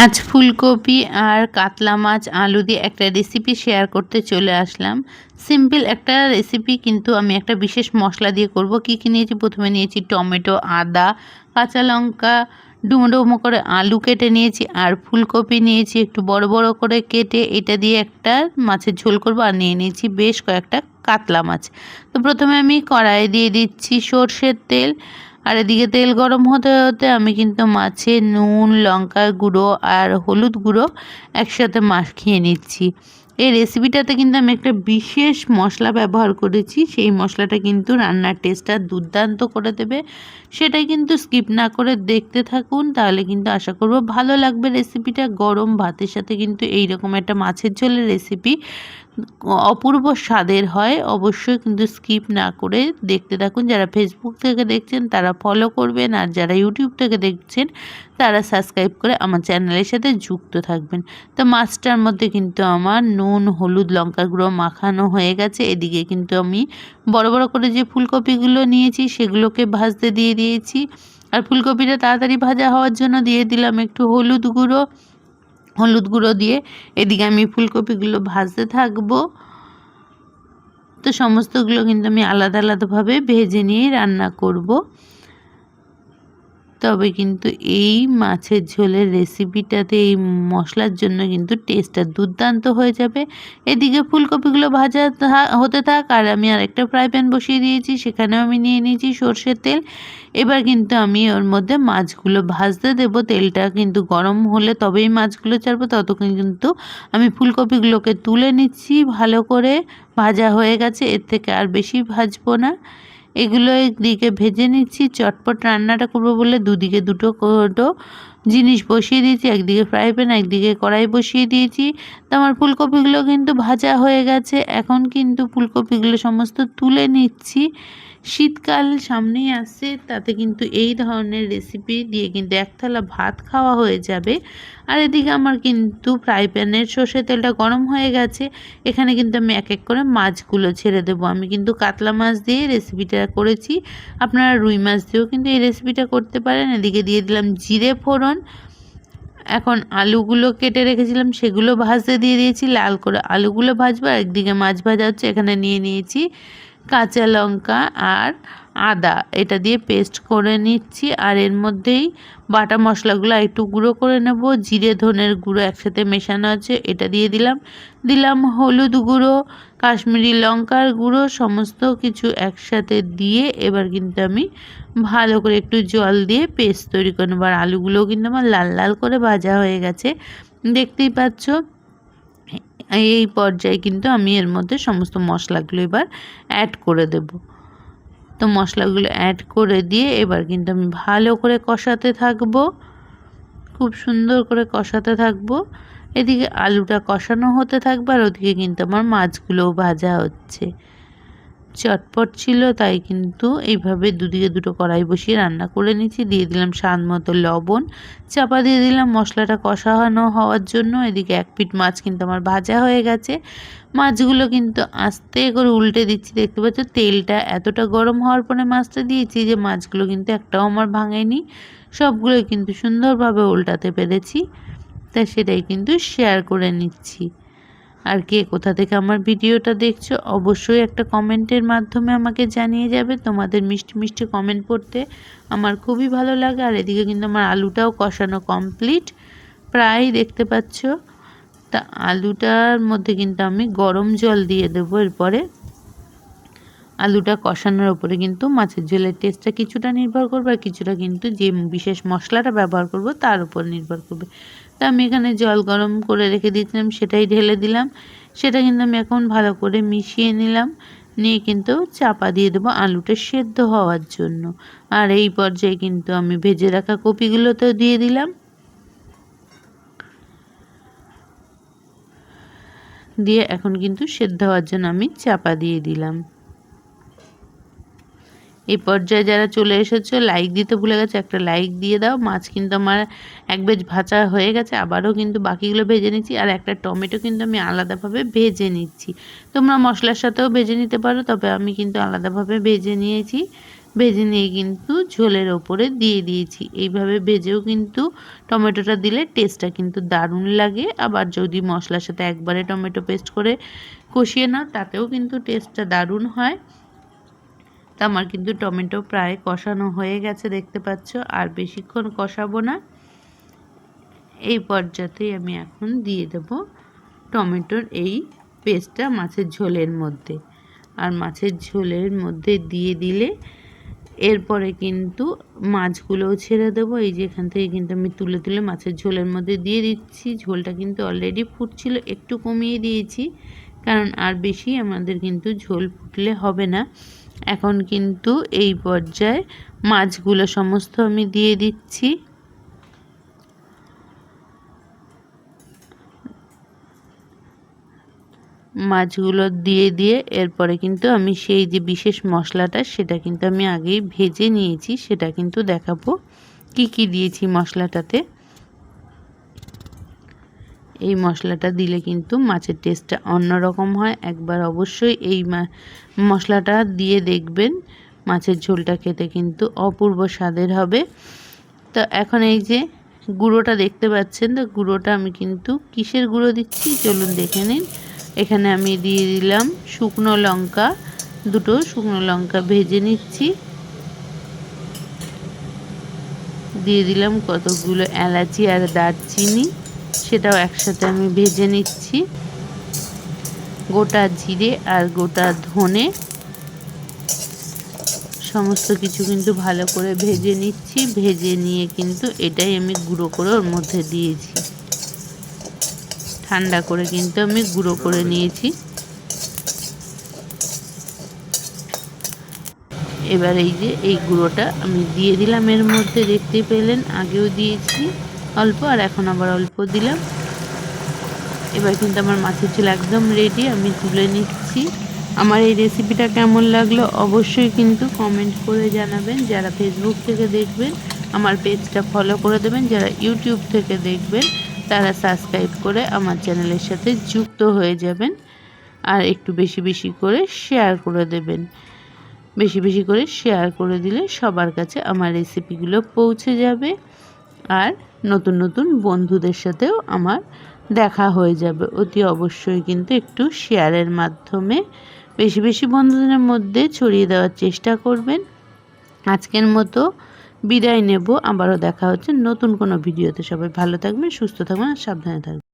আজ ফুলকপি আর কাতলা মাছ, আলু দিয়ে একটা রেসিপি শেয়ার করতে চলে আসলাম। সিম্পল একটা রেসিপি কিন্তু আমি একটা বিশেষ মশলা দিয়ে করব। কি কী নিয়েছি? প্রথমে নিয়েছি টমেটো, আদা, কাঁচা লঙ্কা ডুমো ডুমো করে আলু কেটে নিয়েছি আর ফুলকপি নিয়েছি একটু বড় বড় করে কেটে এটা দিয়ে একটা মাছের ঝোল করব আর নিয়ে নিয়েছি বেশ কয়েকটা কাতলা মাছ। তো প্রথমে আমি কড়াই দিয়ে দিচ্ছি সর্ষের তেল। আর এদিকে তেল গরম হতে হতে আমি কিন্তু মাছে নুন, লঙ্কার গুঁড়ো আর হলুদ গুঁড়ো একসাথে মাখিয়ে নিচ্ছি। এই রেসিপিটাতে কিন্তু আমি একটা বিশেষ মশলা ব্যবহার করেছি। সেই মশলাটা কিন্তু রান্নার টেস্টটা দুর্দান্ত করে দেবে। সেটাই কিন্তু স্কিপ না করে দেখতে থাকুন, তাহলে কিন্তু আশা করব ভালো লাগবে রেসিপিটা গরম ভাতের সাথে কিন্তু এই রকম একটা মাছের ঝোলের রেসিপি অপূর্ব স্বাদের হয়, অবশ্যই কিন্তু স্কিপ না করে দেখতে থাকুন। যারা ফেসবুক থেকে দেখছেন, তারা ফলো করবেন আর যারা ইউটিউব থেকে দেখছেন, তারা সাবস্ক্রাইব করে আমার চ্যানেলের সাথে যুক্ত থাকবেন। তো মাছটার মধ্যে কিন্তু আমার নুন, হলুদ লঙ্কা গুঁড়ো মাখানো হয়ে গেছে। এদিকে কিন্তু আমি বড় বড় করে যে ফুলকপিগুলো নিয়েছি, সেগুলোকে ভাজতে দিয়ে দিয়েছি। আর ফুলকপিটা তাড়াতাড়ি ভাজা হওয়ার জন্য দিয়ে দিলাম একটু হলুদ গুঁড়ো। হলুদ গুঁড়ো দিয়ে এদিকে আমি ফুলকপিগুলো ভাজতে থাকব। তো সমস্তগুলো কিন্তু আমি আলাদা আলাদাভাবে ভেজে নিয়ে রান্না করব। তবে কিন্তু এই মাছের ঝোলের রেসিপিটাতে এই মশলার জন্য কিন্তু টেস্টটা দুর্দান্ত হয়ে যাবে। এদিকে ফুলকপিগুলো ভাজা হতে থাক, আর আমি আরেকটা ফ্রাই প্যান বসিয়ে দিয়েছি, সেখানেও আমি নিয়ে নিয়েছি সর্ষের তেল। এবার কিন্তু আমি ওর মধ্যে মাছগুলো ভাজতে দেবো। তেলটা কিন্তু গরম হলে তবেই মাছগুলো ছাড়বো, ততক্ষণ কিন্তু আমি ফুলকপিগুলোকে তুলে নিচ্ছি। ভালো করে ভাজা হয়ে গেছে, এর থেকে আর বেশি ভাজবো না। এগুলো একদিকে ভেজে নিচ্ছি, চটপট রান্নাটা করব বলে দুদিকে দুটো কোটো জিনিস বসিয়ে দিয়েছি, একদিকে ফ্রাই প্যান একদিকে কড়াই বসিয়ে দিয়েছি। তো আমার ফুলকপিগুলো কিন্তু ভাজা হয়ে গেছে, এখন কিন্তু ফুলকপিগুলো সমস্ত তুলে নিচ্ছি। শীতকাল সামনেই আসছে, তাতে কিন্তু এই ধরনের রেসিপি দিয়ে কিন্তু এক থালা ভাত খাওয়া হয়ে যাবে। আর এদিকে আমার কিন্তু ফ্রাই প্যানের সর্ষে তেলটা গরম হয়ে গেছে। এখানে কিন্তু আমি এক এক করে মাছগুলো ছেড়ে দেবো। আমি কিন্তু কাতলা মাছ দিয়ে রেসিপিটা করেছি। আপনারা রুই মাছ দিয়েও কিন্তু এই রেসিপিটা করতে পারেন। এদিকে দিয়ে দিলাম জিরে ফোড়ন। এখন আলুগুলো কেটে রেখেছিলাম, সেগুলো ভাজতে দিয়ে দিয়েছি। লাল করে আলুগুলো ভাজবো। একদিকে মাছ ভাজা হচ্ছে, এখানে নিয়ে নিয়েছি। কাঁচা লঙ্কা আর আদা, এটা দিয়ে পেস্ট করে নিচ্ছি। আর এর মধ্যেই বাটা মশলাগুলো একটু গুঁড়ো করে নেব। জিরে, ধনের গুঁড়ো একসাথে মেশানো আছে, এটা দিয়ে দিলাম। দিলাম হলুদ গুঁড়ো, কাশ্মীরি লঙ্কার গুঁড়ো, সমস্ত কিছু একসাথে দিয়ে এবার কিন্তু আমি ভালো করে একটু জল দিয়ে পেস্ট তৈরি করে নেব। আর আলুগুলোও কিন্তু আমার লাল লাল করে ভাজা হয়ে গেছে। দেখতেই পাচ্ছ এই পর্যায়ে কিন্তু আমি এর মধ্যে সমস্ত মশলাগুলো এবার অ্যাড করে দেব। তো মশলাগুলো অ্যাড করে দিয়ে এবার কিন্তু আমি ভালো করে কষাতে থাকব। খুব সুন্দর করে কষাতে থাকব। এদিকে আলুটা কষানো হতে থাকবে আর ওদিকে কিন্তু আমার মাছগুলোও ভাজা হচ্ছে। চটপট ছিল, তাই কিন্তু এইভাবে দুদিকে দুটো কড়াই বসিয়ে রান্না করে নিচ্ছি দিয়ে দিলাম স্বাদ মতো লবণ, চাপা দিয়ে দিলাম মশলাটা কষানো হওয়ার জন্য। এদিকে এক পিঠ মাছ কিন্তু আমার ভাজা হয়ে গেছে। মাছগুলো কিন্তু আস্তে করে উল্টে দিচ্ছি। দেখতে পাচ্ছ, তেলটা এতটা গরম হওয়ার পরে মাছটা দিয়েছি যে মাছগুলো কিন্তু একটাও আমার ভাঙেনি। সবগুলো কিন্তু সুন্দরভাবে উল্টাতে পেরেছি। তাই সেটাই কিন্তু শেয়ার করে নিচ্ছি। আর কে কোথা থেকে আমার ভিডিওটা দেখছ, অবশ্যই একটা কমেন্টের মাধ্যমে আমাকে জানিয়ে যাবে। তোমাদের মিষ্টি মিষ্টি কমেন্ট পড়তে আমার খুবই ভালো লাগে, আর এদিকে কিন্তু আমার আলুটাও কষানো কমপ্লিট। প্রায় দেখতে পাচ্ছ, তা আলুটার মধ্যে কিন্তু আমি গরম জল দিয়ে দেবো এরপরে। আলুটা কষানোর উপরে কিন্তু মাছের ঝোলের টেস্টটা কিছুটা নির্ভর করবে, আর কিছুটা কিন্তু যে বিশেষ মশলাটা ব্যবহার করব তার উপর নির্ভর করবে। তা আমি এখানে জল গরম করে রেখে দিয়েছিলাম, সেটাই ঢেলে দিলাম। সেটা কিন্তু আমি এখন ভালো করে মিশিয়ে নিলাম। নিয়ে কিন্তু চাপা দিয়ে দেবো আলুটা সেদ্ধ হওয়ার জন্য। আর এই পর্যায়ে কিন্তু আমি ভেজে রাখা কপিগুলোতেও দিয়ে দিলাম। দিয়ে এখন কিন্তু সেদ্ধ হওয়ার জন্য আমি চাপা দিয়ে দিলাম। এই পর্যায়ে যারা চলে এসেছ লাইক দিতে ভুলে গেছে, একটা লাইক দিয়ে দাও। মাছ কিন্তু আমার এক বেজ ভাজা হয়ে গেছে, আবারও কিন্তু বাকিগুলো ভেজে নিচ্ছি। আর একটা টমেটো কিন্তু আমি আলাদাভাবে ভেজে নিচ্ছি। তোমরা মশলার সাথেও ভেজে নিতে পারো, তবে আমি কিন্তু আলাদাভাবে ভেজে নিয়েছি। ভেজে নিয়ে কিন্তু ঝোলের ওপরে দিয়ে দিয়েছি। এইভাবে ভেজেও কিন্তু টমেটোটা দিলে টেস্টটা কিন্তু দারুণ লাগে। আবার যদি মশলার সাথে একবারে টমেটো পেস্ট করে কষিয়ে নাও, তাতেও কিন্তু টেস্টটা দারুণ হয়। আমার কিন্তু টমেটো প্রায় কষানো হয়ে গেছে, দেখতে পাচ্ছ। আর বেশিক্ষণ কষাবো না। এই পর্যাতেই আমি এখন দিয়ে দেব টমেটোর এই পেস্টটা মাছের ঝোলের মধ্যে। আর মাছের ঝোলের মধ্যে দিয়ে দিলে এরপরে কিন্তু মাছগুলোও ছেড়ে দেবো। এই যে এখান থেকে কিন্তু আমি তুলে তুলে মাছের ঝোলের মধ্যে দিয়ে দিচ্ছি। ঝোলটা কিন্তু অলরেডি ফুটছিল, একটু কমিয়ে দিয়েছি। কারণ আর বেশি আমাদের কিন্তু ঝোল ফুটলে হবে না। এখন কিন্তু এই পর্যায়ে মাছগুলো সমস্ত আমি দিয়ে দিচ্ছি। মাছগুলো দিয়ে দিয়ে এরপরে কিন্তু আমি সেই যে বিশেষ মশলাটা, সেটা কিন্তু আমি আগেই ভেজে নিয়েছি, সেটা কিন্তু দেখাবো। কি কি দিয়েছি মশলাটাতে? এই মশলাটা দিলে কিন্তু মাছের টেস্টটা অন্যরকম হয়। একবার অবশ্যই এই মশলাটা দিয়ে দেখবেন। মাছের ঝোলটা খেতে কিন্তু অপূর্ব স্বাদের হবে। তো এখন এই যে গুঁড়োটা দেখতে পাচ্ছেন, তো গুঁড়োটা আমি কিন্তু কিসের গুঁড়ো দিচ্ছি? চলুন দেখে নিন। এখানে আমি দিয়ে দিলাম শুকনো লঙ্কা। দুটো শুকনো লঙ্কা ভেজে নিচ্ছি। দিয়ে দিলাম কতগুলো এলাচি আর দারচিনি। সেটাও একসাথে আমি ভেজে নিচ্ছি। গোটা জিরে আর গোটা ধনে। সমস্ত কিছু কিন্তু ভালো করে ভেজে নিচ্ছি। ভেজে নিয়ে কিন্তু এটাই আমি গুঁড়ো করে ওর মধ্যে দিয়েছি। ঠান্ডা করে কিন্তু আমি গুঁড়ো করে নিয়েছি। এবার এই যে এই গুঁড়োটা আমি দিয়ে দিলাম এর মধ্যে দেখতে পেলেন? আগেও দিয়েছি। অল্প, আর এখন আবার অল্প দিলাম। এবার কিন্তু আমার মাছের ঝোল একদম রেডি আমি তুলে নিচ্ছি। আমার এই রেসিপিটা কেমন লাগল অবশ্যই কিন্তু কমেন্ট করে জানাবেন। যারা ফেসবুক থেকে দেখবেন, আমার পেজটা ফলো করে দেবেন। যারা ইউটিউব থেকে দেখবেন, তারা সাবস্ক্রাইব করে আমার চ্যানেলের সাথে যুক্ত হয়ে যাবেন। আর একটু বেশি বেশি করে শেয়ার করে দেবেন। বেশি বেশি করে শেয়ার করে দিলে সবার কাছে আমার রেসিপিগুলো পৌঁছে যাবে। আর নতুন নতুন বন্ধুদের সাথেও আমার দেখা হয়ে যাবে। অতি অবশ্যই কিন্তু একটু শেয়ারের মাধ্যমে বেশি বেশি বন্ধুদের মধ্যে ছড়িয়ে দেওয়ার চেষ্টা করবেন। আজকের মতো বিদায় নেব। আবারও দেখা হচ্ছে নতুন কোনো ভিডিওতে। সবাই ভালো থাকবেন, সুস্থ থাকবেন, আর সাবধানে থাকবেন।